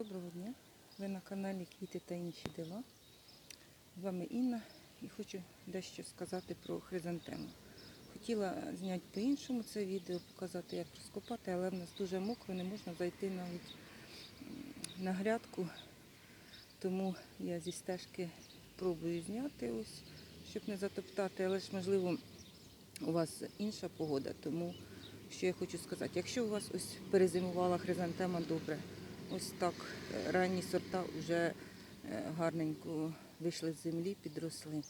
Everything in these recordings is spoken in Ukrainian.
Доброго дня! Ви на каналі Квіти та інші дива. З вами Інна і хочу дещо сказати про хризантему. Хотіла зняти по-іншому це відео, показати, як розкопати, але в нас дуже мокро, не можна зайти навіть на грядку. Тому я зі стежки пробую зняти, ось, щоб не затоптати, але ж можливо у вас інша погода, тому що я хочу сказати, якщо у вас ось перезимувала хризантема добре, ось так ранні сорта вже е, гарненько вийшли з землі, підросли.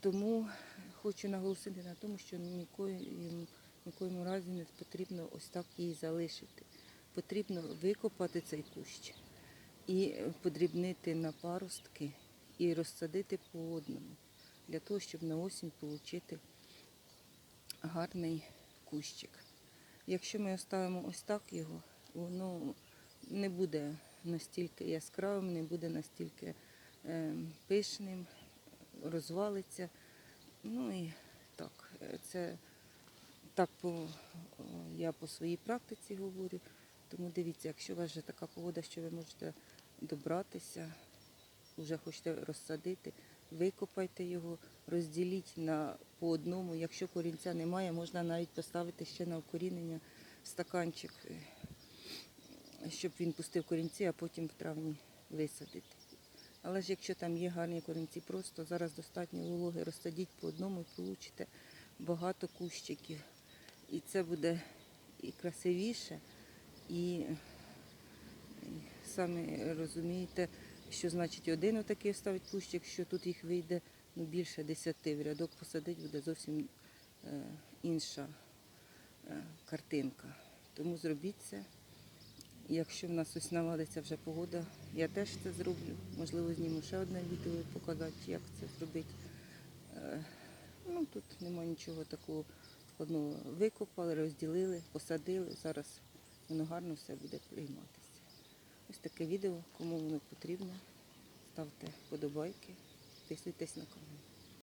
Тому хочу наголосити на тому, що нікоїм, нікоїм разі не потрібно ось так її залишити. Потрібно викопати цей кущ і подрібнити на паростки і розсадити по одному, для того, щоб на осінь отримати гарний кущик. Якщо ми оставимо ось так його, воно не буде настільки яскравим, не буде настільки е, пишним, розвалиться. Ну і так, е, це так по, я по своїй практиці говорю. Тому дивіться, якщо у вас вже така погода, що ви можете добратися, вже хочете розсадити, викопайте його, розділіть на по одному. Якщо корінця немає, можна навіть поставити ще на укорінення стаканчик, е, щоб він пустив корінці, а потім в травні висадити. Але ж якщо там є гарні корінці, просто зараз достатньо вологи, розсадіть по одному і получите багато кущиків. І це буде і красивіше, і самі розумієте, що значить один отакий оставить кущик, що тут їх вийде ну, більше десяти. В рядок посадить буде зовсім е, інша е, картинка. Тому зробіть це. Якщо в нас ось навалиться вже погода, я теж це зроблю. Можливо, зніму ще одне відео і показати, як це зробити. Е, Ну, тут немає нічого такого складного. Викопали, розділили, посадили. Зараз воно гарно все буде прийматися. Ось таке відео, кому воно потрібно. Ставте вподобайки, підписуйтесь на канал.